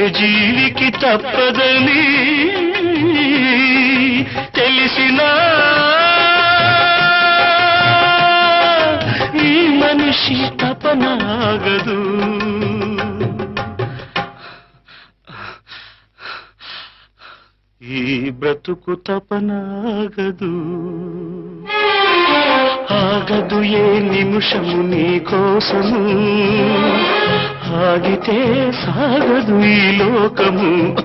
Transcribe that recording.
ఏ జీవికి తప్పదని తెలిసినా ఈ మనిషి తపనాగదు. ఈ బ్రతుకు తపనాగదు. ఆగదు ఏ నిమిషము నీ కోసము. సాగితే సాగదు ఈ లోకము.